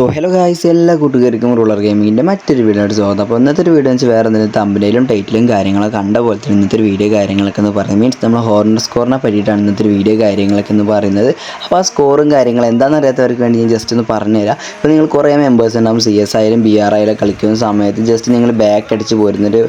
So hello guys എല്ലാ കൂട്ടുകാർക്കും ruler ഗെയിമിങ്ങിന്റെ മറ്റൊരു വീഡിയോ ആയിട്ട് സ്വാഗതം. അപ്പോൾ ഇന്നത്തെ ഒരു വീഡിയോ വെച്ച് വേറെ എന്തെങ്കിലും തമ്പനയിലും ടൈറ്റിലും കാര്യങ്ങളൊക്കെ കണ്ട പോലെ തന്നെ ഇന്നത്തെ ഒരു വീഡിയോ കാര്യങ്ങളൊക്കെ എന്ന് പറയുന്നത്. മീൻസ് നമ്മൾ ഹോർണർ സ്കോറിനെ പറ്റിയിട്ടാണ് ഇന്നത്തെ ഒരു വീഡിയോ കാര്യങ്ങളൊക്കെ എന്ന് പറയുന്നത്. അപ്പോൾ ആ സ്കോറും കാര്യങ്ങളും എന്താണെന്ന് അറിയാത്തവർക്ക് വേണ്ടി ഞാൻ ജസ്റ്റ് ഒന്ന് പറഞ്ഞുതരാം. ഇപ്പോൾ നിങ്ങൾ കുറേ മെമ്പേഴ്സ് ഉണ്ടാവും. സി എസ് ആയാലും ബി ആർ ആയാലും കളിക്കുന്ന സമയത്ത് ജസ്റ്റ് നിങ്ങൾ ബാക്ക് അടിച്ച് പോരുന്നൊരു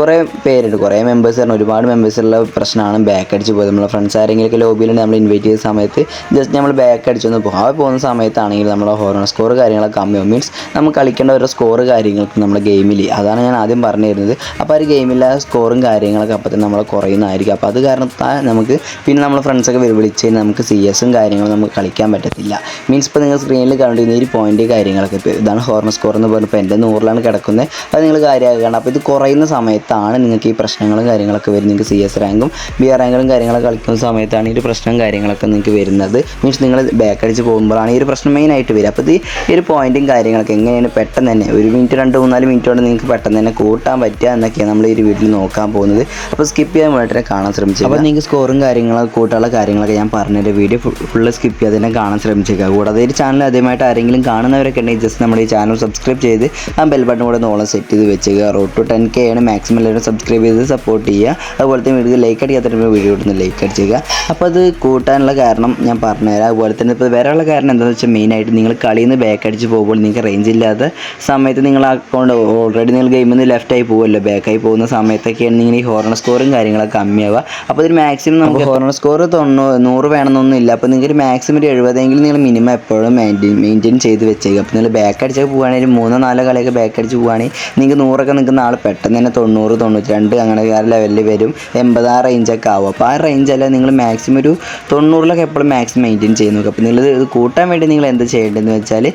കുറേ പേരുണ്ട്. കുറേ മെമ്പേഴ്സ് പറഞ്ഞാൽ ഒരുപാട് മെമ്പേഴ്സുള്ള പ്രശ്നമാണ് ബാക്ക് അടിച്ച് പോയത് നമ്മളെ ഫ്രണ്ട്സ് ആരെങ്കിലും ലോബിയിലുണ്ട് നമ്മൾ ഇൻവൈറ്റ് ചെയ്ത സമയത്ത് ജസ്റ്റ് നമ്മൾ ബാക്ക് അടിച്ചൊന്ന് പോകും. ആ പോകുന്ന സമയത്താണെങ്കിൽ നമ്മളെ ഹോർണർ സ്കോർ കാര്യങ്ങളൊക്കെ കമ്മിയാവും മീൻസ് നമ്മൾ കളിക്കേണ്ട ഓരോ സ്കോർ കാര്യങ്ങൾക്ക് നമ്മുടെ ഗെയിമിൽ അതാണ് ഞാൻ ആദ്യം പറഞ്ഞു തരുന്നത് അപ്പോൾ ഒരു ഗെയിമിലെ സ്കോറും കാര്യങ്ങളൊക്കെ അപ്പോൾ തന്നെ നമ്മൾ കുറയുന്നതായിരിക്കും. അപ്പോൾ അത് കാരണത്താൽ നമുക്ക് പിന്നെ നമ്മൾ ഫ്രണ്ട്സൊക്കെ വിളിച്ച് കഴിഞ്ഞാൽ നമുക്ക് സി എസും കാര്യങ്ങളും നമുക്ക് കളിക്കാൻ പറ്റത്തില്ല. മീൻസ് ഇപ്പോൾ നിങ്ങൾ സ്ക്രീനിൽ കണ്ടിരുന്ന ഈ പോയിന്റ് കാര്യങ്ങളൊക്കെ ഇപ്പോൾ ഇതാണ് ഹോർണർ സ്കോർ എന്ന് പറഞ്ഞപ്പോൾ എന്റെ നൂറിലാണ് കിടക്കുന്നത് അത് നിങ്ങൾ കാര്യമാക്കണം അപ്പോൾ ഇത് കുറയുന്ന സമയത്താണ് നിങ്ങൾക്ക് ഈ പ്രശ്നങ്ങളും കാര്യങ്ങളൊക്കെ വരുന്നത്. നിങ്ങൾക്ക് സി എസ് റാങ്കും ബി ആർ റാങ്കും കാര്യങ്ങളൊക്കെ കളിക്കുന്ന സമയത്താണ് ഈ ഒരു പ്രശ്നം കാര്യങ്ങളൊക്കെ നിങ്ങൾക്ക് വരുന്നത്. മീൻസ് നിങ്ങൾ ബാക്ക് അടിച്ച് പോകുമ്പോഴാണ് ഈ ഒരു പ്രശ്നം മെയിനായിട്ട് വരിക. അപ്പോൾ ഇത് ഈ ഒരു പോയിന്റും കാര്യങ്ങളൊക്കെ എങ്ങനെയാണ് പെട്ടെന്ന് തന്നെ ഒരു മിനിറ്റ് രണ്ട് മൂന്നാൽ മിനിറ്റ് കൊണ്ട് നിങ്ങൾക്ക് പെട്ടെന്ന് തന്നെ കൂട്ടാൻ പറ്റുക എന്നൊക്കെയാണ് നമ്മൾ ഈ ഒരു വീട്ടിൽ നോക്കാൻ പോകുന്നത്. അപ്പോൾ സ്കിപ്പ് ചെയ്യാൻ വേണ്ടിയിട്ട് കാണാൻ ശ്രമിച്ചു അപ്പോൾ നിങ്ങൾക്ക് സ്കോറും കാര്യങ്ങളൊക്കെ കൂട്ടാനുള്ള കാര്യങ്ങളൊക്കെ ഞാൻ പറഞ്ഞതിന്റെ വീഡിയോ ഫുള്ള് സ്കിപ്പ് ചെയ്യാതെ തന്നെ കാണാൻ ശ്രമിച്ചേക്കുക കൂടാതെ ഈ ചാനൽ ആദ്യമായിട്ട് ആരെങ്കിലും കാണുന്നവരൊക്കെ ഉണ്ടെങ്കിൽ ജസ്റ്റ് നമ്മുടെ ഈ ചാനൽ സബ്സ്ക്രൈബ് ചെയ്ത് ആ ബെൽ ബട്ടൺ കൂടെ നോളം സെറ്റ് ചെയ്ത് വെച്ചേക്കുക. റോഡ് ടു ടെൻ കെ ആണ് മാക്സിമം എല്ലാവരും സബ്സ്ക്രൈബ് ചെയ്ത് സപ്പോർട്ട് ചെയ്യുക. അതുപോലെ തന്നെ വീഡിയോ ലൈക്ക് അടിക്കാത്ത വീഡിയോ ഇടുന്ന ലൈക്ക് അടിച്ചേക്കുക. അപ്പോൾ അത് കൂട്ടാനുള്ള കാരണം ഞാൻ പറഞ്ഞുതരാം. അതുപോലെ തന്നെ ഇപ്പോൾ വേറെയുള്ള കാരണം എന്താണെന്ന് വെച്ചാൽ മെയിനായിട്ട് നിങ്ങൾ കളിയിൽ നിന്ന് ബാക്ക് അടിച്ച് പോകുമ്പോൾ നിങ്ങൾക്ക് റേഞ്ച് ഇല്ലാത്ത സമയത്ത് നിങ്ങൾ അക്കൗണ്ട് ഓൾറെഡി നിങ്ങൾ ഗെയിമിൽ നിന്ന് ലെഫ്റ്റ് ആയി പോകുമല്ലോ ബാക്കായി പോകുന്ന സമയത്തൊക്കെയാണ് നിങ്ങൾ ഈ ഹോർണർ സ്കോറും കാര്യങ്ങളൊക്കെ കമ്മിയാവുക അപ്പോൾ ഇതിന് മാക്സിമം നമുക്ക് ഹോർണർ സ്കോർ തൊണ്ണൂ നൂറ് വേണമെന്നൊന്നുമില്ല അപ്പോൾ നിങ്ങൾക്ക് ഒരു മാക്സിമം ഒരു എഴുപതെങ്കിലും നിങ്ങൾ മിനിമം എപ്പോഴും മെയിന്റെയിൻ മെയിന്റെയിൻ ചെയ്ത് വെച്ചേക്കുക. അപ്പോൾ നിങ്ങൾ ബാക്ക് അടിച്ചൊക്കെ പോകുകയാണെങ്കിൽ മൂന്നോ നാലോ കളിയൊക്കെ ബാക്ക് അടിച്ച് പോകുകയാണെങ്കിൽ നിങ്ങൾക്ക് നൂറൊക്കെ നിൽക്കുന്ന ആൾ പെട്ടെന്ന് തന്നെ തൊണ്ണൂറ് തൊണ്ണൂറ്റി രണ്ട് അങ്ങനെ ആ ലെവലിൽ വരും. എൺപത് ആ റേഞ്ചൊക്കെ ആവും. അപ്പോൾ ആ റേഞ്ച് അല്ല നിങ്ങൾ മാക്സിമം ഒരു തൊണ്ണൂറിലൊക്കെ എപ്പോഴും മാക്സിമം മെയിന്റെയിൻ ചെയ്ത് നോക്കുക. അപ്പോൾ നിങ്ങൾ ഇത് കൂട്ടാൻ വേണ്ടി നിങ്ങൾ എന്ത് ചെയ്യേണ്ടതെന്ന് വെച്ചാൽ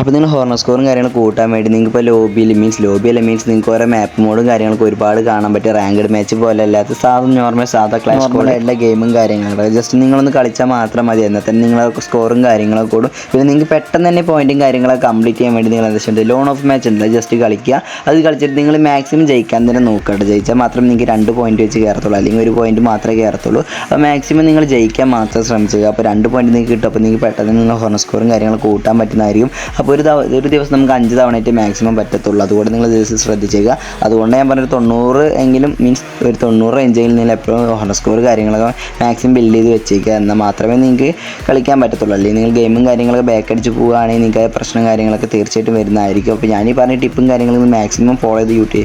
അപ്പോൾ നിങ്ങൾ ഹോർണർ സ്കോറും കാര്യങ്ങളും കൂട്ടാൻ വേണ്ടി നിങ്ങൾക്ക് ഇപ്പോൾ ലോബിയിൽ മീൻസ് ലോബിയിൽ മീൻസ് നിങ്ങൾക്ക് ഓരോ മാപ്പ് മോഡും കാര്യങ്ങളൊക്കെ ഒരുപാട് കാണാൻ പറ്റും റാങ്ക്ഡ് മാച്ച് പോലെ അല്ലാത്ത സാധാ നോർമൽ സാധാ ക്ലാസ് എല്ലാ ഗെയിമും കാര്യങ്ങളും ജസ്റ്റ് നിങ്ങളൊന്ന് കളിച്ചാൽ മാത്രം മതി. എന്നാൽ തന്നെ നിങ്ങളെ സ്കോറും കാര്യങ്ങളും കൂടും. പിന്നെ നിങ്ങൾക്ക് പെട്ടെന്ന് തന്നെ പോയിന്റും കാര്യങ്ങളൊക്കെ കംപ്ലീറ്റ് ചെയ്യാൻ വേണ്ടി നിങ്ങൾ എന്താ ചെയ്യുന്നത് ലോൺ ഓഫ് മാച്ച് എന്താ? ജസ്റ്റ് കളിക്കുക. അത് കളിച്ചിട്ട് നിങ്ങൾ മാക്സിമം ജയിക്കാൻ തന്നെ നോക്കട്ടെ ജയിച്ചാൽ മാത്രം നിങ്ങൾക്ക് രണ്ട് പോയിന്റ് വെച്ച് കയറത്തുള്ളൂ അല്ലെങ്കിൽ ഒരു പോയിന്റ് മാത്രമേ കയറത്തുള്ളൂ അപ്പോൾ മാക്സിമം നിങ്ങൾ ജയിക്കാൻ മാത്രം ശ്രമിക്കുക അപ്പോൾ രണ്ട് പോയിന്റ് നിങ്ങൾക്ക് കിട്ടും. അപ്പോൾ നിങ്ങൾക്ക് പെട്ടെന്ന് നിങ്ങൾ ഹോർണർ സ്കോറും കാര്യങ്ങളും കൂട്ടാൻ പറ്റുന്നതായിരിക്കും. അപ്പോൾ ഒരു ഒരു ദിവസം നമുക്ക് അഞ്ച് തവണയായിട്ട് മാക്സിമം പറ്റത്തുള്ളൂ. അതുകൊണ്ട് നിങ്ങൾ ദിവസം ശ്രദ്ധിച്ചേക്കുക അതുകൊണ്ട് ഞാൻ പറഞ്ഞൊരു തൊണ്ണൂറ് എങ്കിലും മീൻസ് ഒരു തൊണ്ണൂറ് റേഞ്ചെങ്കിലും നിങ്ങൾ എപ്പോഴും ഹോണർ സ്കോർ കാര്യങ്ങളൊക്കെ മാക്സിമം ബിൽഡ് ചെയ്ത് വെച്ചേക്കുക എന്നാൽ മാത്രമേ നിങ്ങൾക്ക് കളിക്കാൻ പറ്റത്തുള്ളൂ. അല്ലെങ്കിൽ നിങ്ങൾ ഗെയിമും കാര്യങ്ങളൊക്കെ ബാക്ക് അടിച്ച് പോവുകയാണെങ്കിൽ നിങ്ങൾക്ക് പ്രശ്നം കാര്യങ്ങളൊക്കെ തീർച്ചയായിട്ടും വരുന്നതായിരിക്കും. അപ്പോൾ ഞാൻ ഈ പറഞ്ഞ ടിപ്പും കാര്യങ്ങളും മാക്സിമം ഫോളോ ചെയ്ത് യൂട്ടി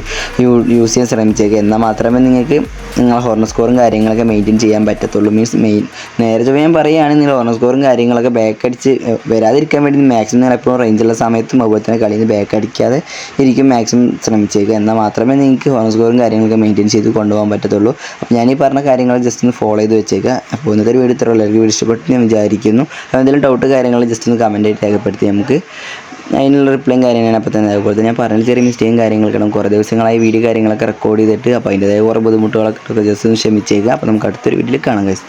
യൂസ് ചെയ്യാൻ ശ്രമിച്ചേക്കുക എന്നാൽ മാത്രമേ നിങ്ങൾക്ക് നിങ്ങൾ ഹോർണർ സ്കോറും കാര്യങ്ങളൊക്കെ മെയിന്റെയിൻ ചെയ്യാൻ പറ്റത്തുള്ളൂ. മീൻസ് മെയിൻ നേരെ ഞാൻ പറയുകയാണെങ്കിൽ നിങ്ങൾ ഹോർണർ സ്കോറും കാര്യങ്ങളൊക്കെ ബാക്ക് അടിച്ച് വരാതിരിക്കാൻ വേണ്ടി മാക്സിമം നിങ്ങൾ എപ്പോഴും റേഞ്ചുള്ള സമയത്തും അതുപോലെ തന്നെ കളിയിൽ നിന്ന് ബാക്ക് അടിക്കാതെ ഇരിക്കും മാക്സിമം ശ്രമിച്ചേക്കുക എന്നാൽ മാത്രമേ നിങ്ങൾക്ക് ഹോർണർ സ്കോറും കാര്യങ്ങളൊക്കെ മെയിന്റെയിൻ ചെയ്ത് കൊണ്ടുപോകാൻ പറ്റത്തുള്ളൂ. അപ്പോൾ ഞാൻ ഈ പറഞ്ഞ കാര്യങ്ങൾ ജസ്റ്റ് ഒന്ന് ഫോളോ ചെയ്ത് വെച്ചേക്കുക അപ്പോൾ ഇന്നത്തെ വീഡിയോ ഇത്ര എല്ലാവർക്കും ഇഷ്ടപ്പെട്ടു ഞാൻ വിചാരിക്കുന്നു. അപ്പോൾ എന്തെങ്കിലും ഡൗട്ട് കാര്യങ്ങൾ ജസ്റ്റ് ഒന്ന് കമന്റ് ആയിട്ട് രേഖപ്പെടുത്തി നമുക്ക്. അതിനുള്ള റിപ്ലൈയും കാര്യങ്ങളും അപ്പോൾ തന്നെ അതുപോലെ തന്നെ ഞാൻ പറഞ്ഞ ചെറിയ മിസ്റ്റേക്കും കാര്യങ്ങളൊക്കെ കുറേ ദിവസങ്ങളായി വീഡിയോ കാര്യങ്ങളൊക്കെ റെക്കോർഡ് ചെയ്തിട്ട് അപ്പോൾ അതിന്റെതായ കുറേ ബുദ്ധിമുട്ടുകളൊക്കെ ജസ്റ്റ് ഒന്ന് ക്ഷമിച്ചേക്കുക അപ്പോൾ നമുക്ക് അടുത്തൊരു വീട്ടിൽ കാണാം guys.